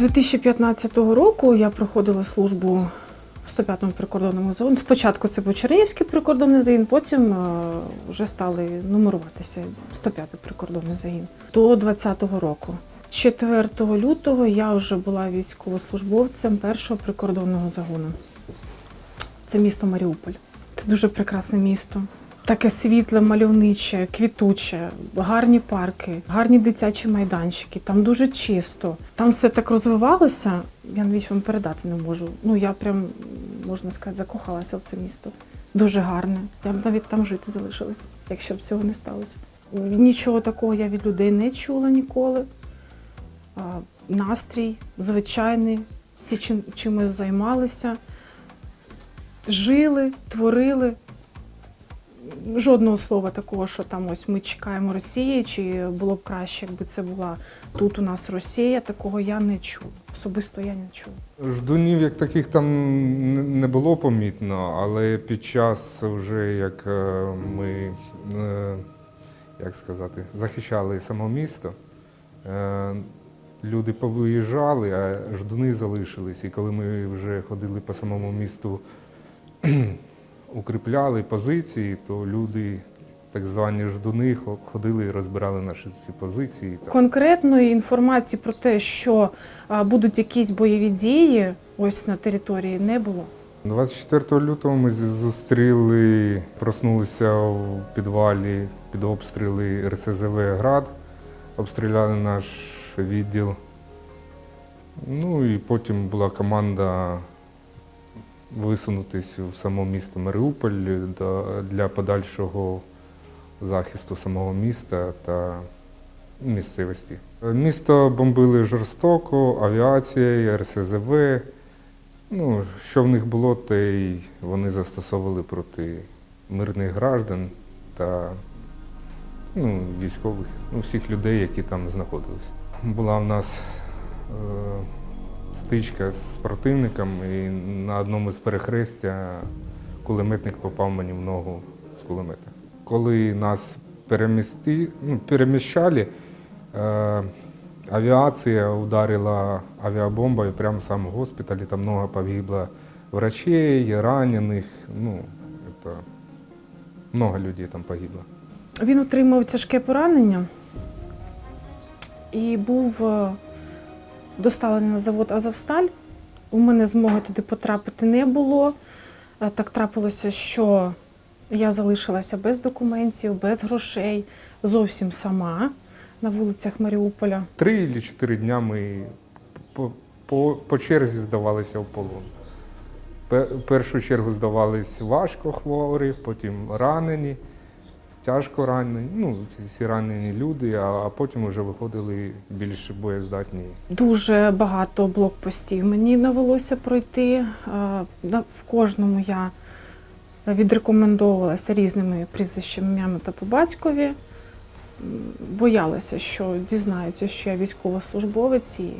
2015 року я проходила службу в 105-му прикордонному загоні. Спочатку це був Чернігівський прикордонний загін, потім е, вже стали нумеруватися 105-й прикордонний загін до 20-го року. 4 лютого я вже була військовослужбовцем першого прикордонного загону. Це місто Маріуполь. Це дуже прекрасне місто. Таке світле, мальовниче, квітуче, гарні парки, гарні дитячі майданчики. Там дуже чисто. Там все так розвивалося. Я навіть вам передати не можу. Ну я прям можна сказати, закохалася в це місто. Дуже гарне. Я б навіть там жити залишилась, якщо б цього не сталося. Нічого такого я від людей не чула ніколи. Настрій звичайний, всі чим, чимось займалися, жили, творили. Жодного слова такого, що там ось ми чекаємо Росії, чи було б краще, якби це була тут у нас Росія. Такого я не чула. Особисто я не чула. Ждунів як таких там не було помітно, але під час вже як е, ми, е, як сказати, захищали само місто, е, люди повиїжджали, а ждуни залишились. І коли ми вже ходили по самому місту, укріпляли позиції, то люди, так звані ждуни, ходили і розбирали наші ці позиції. Конкретної інформації про те, що будуть якісь бойові дії ось на території, не було. 24 лютого ми зустріли, проснулися в підвалі під обстріли РСЗВ Град, обстріляли наш відділ. Ну і потім була команда висунутись в само місто Маріуполь для подальшого захисту самого міста та місцевості. Місто бомбили жорстоко, авіація, РСЗВ. Ну, що в них було, те й вони застосовували проти мирних граждан та ну, військових, ну, всіх людей, які там знаходились. Була в нас е, стичка з противником, і на одному з перехрестя кулеметник попав мені в ногу з кулемета. Коли нас перемісти, ну, переміщали, е, Авіація ударила авіабомбою прямо в сам госпіталь, і там много погибло врачей, ранених. Ну, это много людей там погибло. Він отримав тяжке поранення і був е, на завод Азовсталь. У мене змоги туди потрапити не було. Е, Так трапилося, що я залишилася без документів, без грошей, зовсім сама на вулицях Маріуполя. Три чи чотири дня ми по, по, по черзі здавалися в полон. Першу чергу здавались важко хворі, потім ранені, тяжко ранені, ну, ці всі ранені люди, а, а потім вже виходили більш боєздатні. Дуже багато блокпостів мені довелося пройти. Е, В кожному я відрекомендовувалася різними прізвищами, та по батькові. Боялася, що дізнаються, що я військовослужбовець, і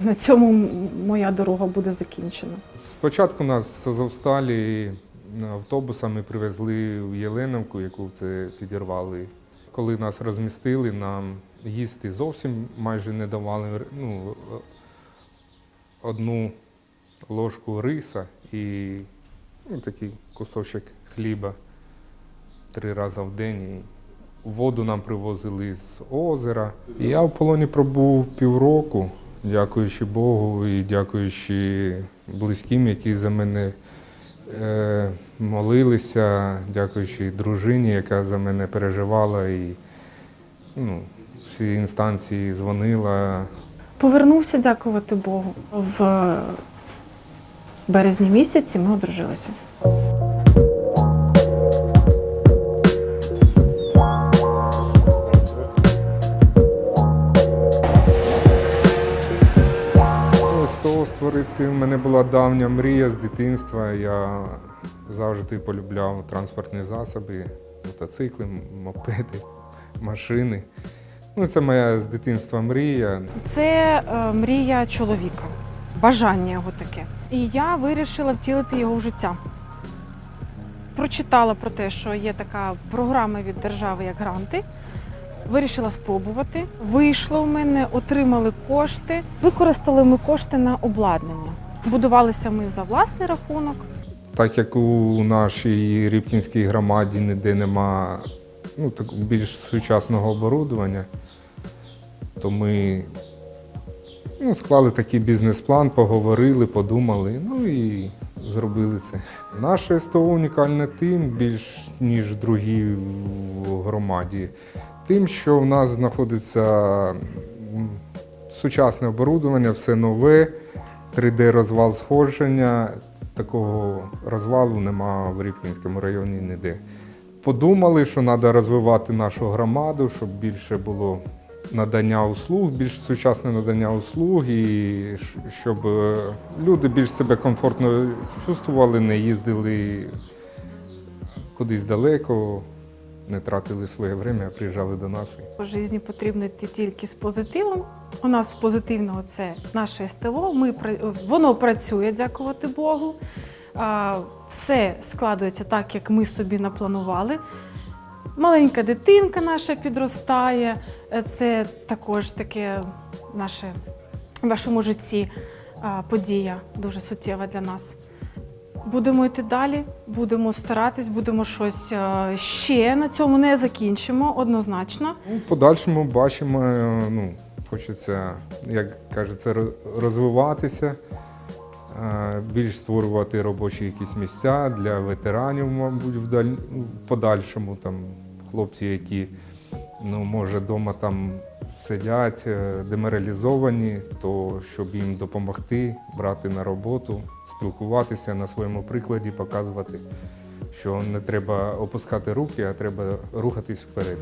на цьому моя дорога буде закінчена. Спочатку нас з Азовсталі автобусами привезли в Єленовку, яку це підірвали. Коли нас розмістили, нам їсти зовсім майже не давали. Ну, одну ложку риса і ну, такий кусочок хліба три рази в день. Воду нам привозили з озера. Я в полоні пробув півроку, дякуючи Богу і дякуючи близьким, які за мене молилися, дякуючи дружині, яка за мене переживала і ну, всі інстанції дзвонила. Повернувся, дякувати Богу. В березні місяці ми одружилися. Створити в мене була давня мрія з дитинства. Я завжди полюбляв транспортні засоби, мотоцикли, мопеди, машини. Ну, це моя з дитинства мрія. Це е, мрія чоловіка, бажання його таке. І я вирішила втілити його в життя. Прочитала про те, що є така програма від держави, як гранти. Вирішила спробувати. Вийшло в мене, отримали кошти. Використали ми кошти на обладнання. Будувалися ми за власний рахунок. Так як у нашій Рібкінській громаді ніде нема ну, так, більш сучасного оборудування, то ми ну, склали такий бізнес-план, поговорили, подумали, ну і зробили це. Наше СТО унікальне тим, більш ніж другі в громаді, тим, що в нас знаходиться сучасне оборудування, все нове, 3D-розвал сходження. Такого розвалу нема в Рібкінському районі ніде. Подумали, що треба розвивати нашу громаду, щоб більше було надання услуг, більш сучасне надання услуг, і щоб е, люди більш себе комфортно чувствували, не їздили кудись далеко, не тратили своє время, а приїжджали до нас. По житті потрібно йти тільки з позитивом. У нас позитивного це наше СТО. Ми воно працює, дякувати Богу. Все складується так, як ми собі напланували. Маленька дитинка наша підростає. Це також таке наше в нашому житті подія дуже суттєва для нас. Будемо йти далі, будемо старатись, будемо щось е, ще на цьому не закінчимо однозначно. Ну, В подальшому бачимо, е, ну, хочеться, як кажеться, роз- розвиватися, е, більш створювати робочі якісь місця для ветеранів, мабуть, в, даль... в подальшому там хлопці, які ну, може вдома там сидять, е, деморалізовані, то щоб їм допомогти, брати на роботу, спілкуватися на своєму прикладі, показувати, що не треба опускати руки, а треба рухатись вперед.